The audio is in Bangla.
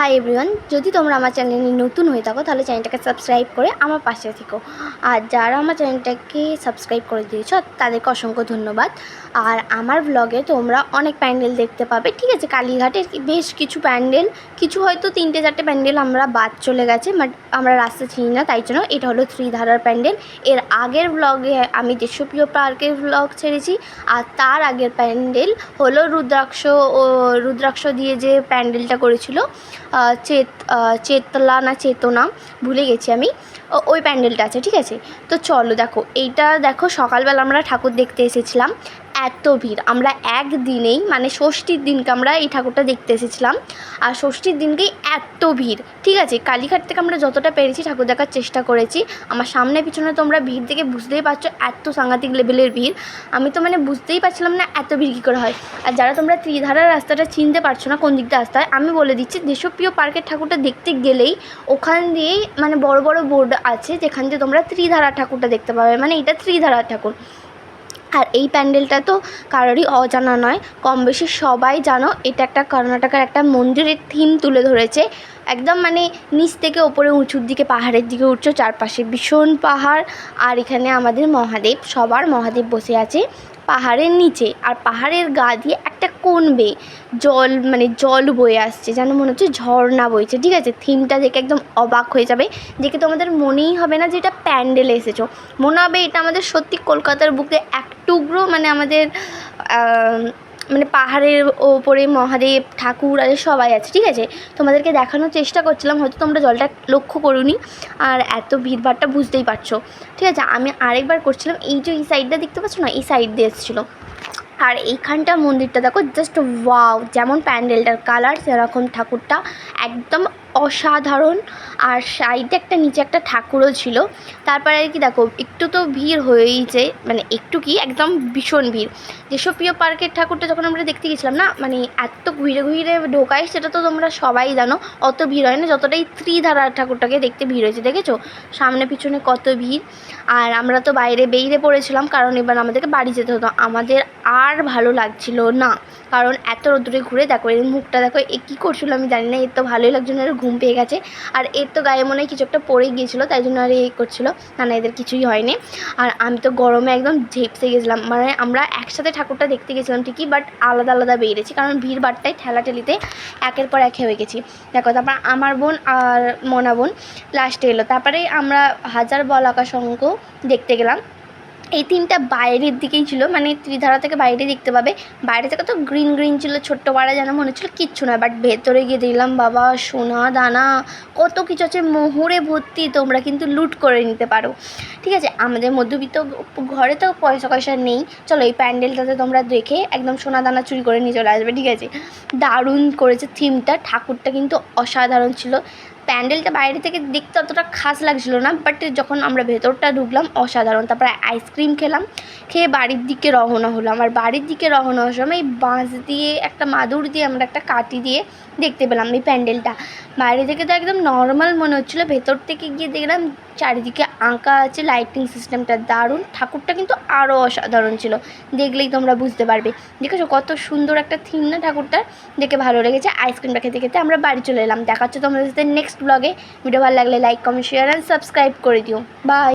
হাই এভরিওয়ান যদি তোমরা আমার চ্যানেলে নতুন হয়ে থাকো, তাহলে চ্যানেলটাকে সাবস্ক্রাইব করে আমার পাশে থেকো। আর যারা আমার চ্যানেলটাকে সাবস্ক্রাইব করে দিয়েছ, তাদেরকে অসংখ্য ধন্যবাদ। আর আমার ব্লগে তোমরা অনেক প্যান্ডেল দেখতে পাবে, ঠিক আছে? কালীঘাটের বেশ কিছু প্যান্ডেল, কিছু হয়তো তিনটে চারটে প্যান্ডেল আমরা বাদ চলে গেছে বাট আমরা রাস্তা চিনি না, তাই জন্য এটা হলো ত্রিধারার প্যান্ডেল। এর আগের ব্লগে আমি দেশপ্রিয় পার্কের ব্লগ ছেড়েছি, আর তার আগের প্যান্ডেল হলো রুদ্রাক্ষ ও রুদ্রাক্ষ দিয়ে যে প্যান্ডেলটা করেছিল চেত চেতলা না চেতনা ভুলে গেছি আমি। ওই প্যান্ডেলটা আছে, ঠিক আছে? তো চলো দেখো, এইটা দেখো, সকালবেলা আমরা ঠাকুর দেখতে এসেছিলাম। এত ভিড়। আমরা একদিনেই মানে ষষ্ঠীর দিনকে আমরা এই ঠাকুরটা দেখতে এসেছিলাম। আর ষষ্ঠীর দিনকেই এত ভিড়। ঠিক আছে, কালীঘাট থেকে আমরা যতটা পেরেছি ঠাকুর দেখার চেষ্টা করেছি। আমার সামনে পিছনে তোমরা ভিড় দেখে বুঝতেই পারছ এত সাংঘাতিক লেভেলের ভিড়। আমি তো মানে বুঝতেই পারছিলাম না এত ভিড় কী করে হয়। আর যারা তোমরা ত্রিধারার রাস্তাটা চিনতে পারছ না কোন দিক দিয়ে আসতে হয় আমি বলে দিচ্ছি দেশপ্রিয় পার্কের ঠাকুরটা দেখতে গেলেই ওখান দিয়েই মানে বড় বড় বোর্ড আছে যেখান দিয়ে তোমরা ত্রিধারা ঠাকুরটা দেখতে পাবে। মানে এটা ত্রিধারার ঠাকুর। আর এই প্যান্ডেলটা তো কারোরই অজানা নয়। কম বেশি সবাই জানো, এটা একটা কর্ণাটকের একটা মন্দিরের থিম তুলে ধরেছে। একদম মানে নিচ থেকে ওপরে উঁচুর দিকে, পাহাড়ের দিকে উঠছো, চারপাশে ভীষণ পাহাড়। আর এখানে আমাদের মহাদেব, সবার মহাদেব বসে আছে। পাহাড়ের নিচে আর পাহাড়ের গা দিয়ে একটা কোন বেয়ে জল মানে জল বয়ে আসছে, যেন মনে হচ্ছে ঝর্ণা বইছে, ঠিক আছে? থিমটা দেখে একদম অবাক হয়ে যাবে। দেখে তোমাদের মনেই হবে না যে এটা প্যান্ডেলে এসেছ। মনে হবে এটা আমাদের সত্যি কলকাতার বুকে এক টুকরো মানে আমাদের মানে পাহাড়ের ওপরে মহাদেব, ঠাকুর আর সবাই আছে, ঠিক আছে? তোমাদেরকে দেখানোর চেষ্টা করছিলাম, হয়তো তোমরা জলটা লক্ষ্য করুনি। আর এত ভিড়ভাড়টা বুঝতেই পারছ। ঠিক আছে, আমি আরেকবার করছিলাম, এই যে এই সাইডটা দেখতে পাচ্ছ না? এই সাইড দিয়ে এসেছিল। আর এইখানটা মন্দিরটা দেখো জাস্ট ওয়াও যেমন প্যান্ডেলটার কালার সেরকম ঠাকুরটা একদম অসাধারণ। আর সাইডে একটা, নিচে একটা ঠাকুরও ছিল। তারপরে আর কি দেখো, একটু তো ভিড় হয়েইছে মানে একটু কি, একদম ভীষণ ভিড়। যেসব প্রিয় পার্কের ঠাকুরটা যখন আমরা দেখতে গেছিলাম না মানে এত ঘুরে ঘুরে ঢোকায়, সেটা তো তোমরা সবাই জানো, অত ভিড় হয় না, যতটাই ত্রিধারার ঠাকুরটাকে দেখতে ভিড় হয়েছে, দেখেছ? সামনে পিছনে কত ভিড়। আর আমরা তো বাইরে বেরিয়ে পড়েছিলাম, কারণ এবার আমাদেরকে বাড়ি যেতে হতো। আমাদের আর ভালো লাগছিল না, কারণ এত রোদ্দুরে ঘুরে দেখো, এর মুখটা দেখো, এ কী করছিল আমি জানি না, এর তো ভালোই লাগছিল না ঘুম পেয়ে গেছে। আর এর তো গায়ে মনে হয় কিছু একটা পড়ে গিয়েছিল, তাই জন্য আর এই করছিল। না না, এদের কিছুই হয়নি। আর আমি তো গরমে একদম ঝেপসে গেছিলাম। মানে আমরা একসাথে ঠাকুরটা দেখতে গেছিলাম ঠিকই বাট আলাদা আলাদা বেরিয়েছি। কারণ ভিড় বাট্টায় ঠেলাঠেলিতে একের পর এক হয়ে গেছি। দেখো, তারপর আমার বোন আর মনা বোন লাস্টে এলো। তারপরে আমরা হাজার বল আকাশ দেখতে গেলাম। এই থিমটা বাইরের দিকেই ছিল মানে ত্রিধারা থেকে বাইরে দেখতে পাবে। বাইরে থেকে তো গ্রিন গ্রিন ছিল, ছোট্ট পাড়া যেন মনে হচ্ছিল কিচ্ছু নয়। বাট ভেতরে গিয়ে দেখলাম, বাবা, সোনা, দানা, কত কিছু আছে। মোহরে ভর্তি, তোমরা কিন্তু লুট করে নিতে পারো। ঠিক আছে, আমাদের মধ্যবিত্ত ঘরে তো পয়সা পয়সা নেই। চলো, এই প্যান্ডেলটাতে তোমরা দেখে একদম সোনা, দানা চুরি করে নিয়ে চলে আসবে। ঠিক আছে, দারুণ করেছে থিমটা ঠাকুরটা কিন্তু অসাধারণ ছিল। প্যান্ডেলটা বাইরে থেকে দেখতে অতটা খাস লাগছিল না বাট যখন আমরা ভেতরটা ঢুকলাম অসাধারণ। তারপরে আইসক্রিম খেলাম, খেয়ে বাড়ির দিকে রওনা হলাম। আর বাড়ির দিকে রওনা হওয়ার সময় এই বাঁশ দিয়ে, একটা মাদুর দিয়ে আমরা একটা কাটি দিয়ে দেখতে পেলাম এই প্যান্ডেলটা। বাইরে থেকে তো একদম নর্মাল মনে হচ্ছিল, ভেতর থেকে গিয়ে দেখলাম চারিদিকে আঁকা আছে লাইটিং সিস্টেমটা দারুণ। ঠাকুরটা কিন্তু আরও অসাধারণ ছিল। দেখলেই তোমরা বুঝতে পারবে। দেখেছ কত সুন্দর একটা থিম না ঠাকুরটার? দেখে ভালো লেগেছে। আইসক্রিমটা খেতে খেতে আমরা বাড়ি চলে এলাম। দেখাচ্ছ তোমাদের সাথে নেক্সট ব্লগে ভিডিও ভালো লাগলে like comment share and subscribe করে দিও। বাই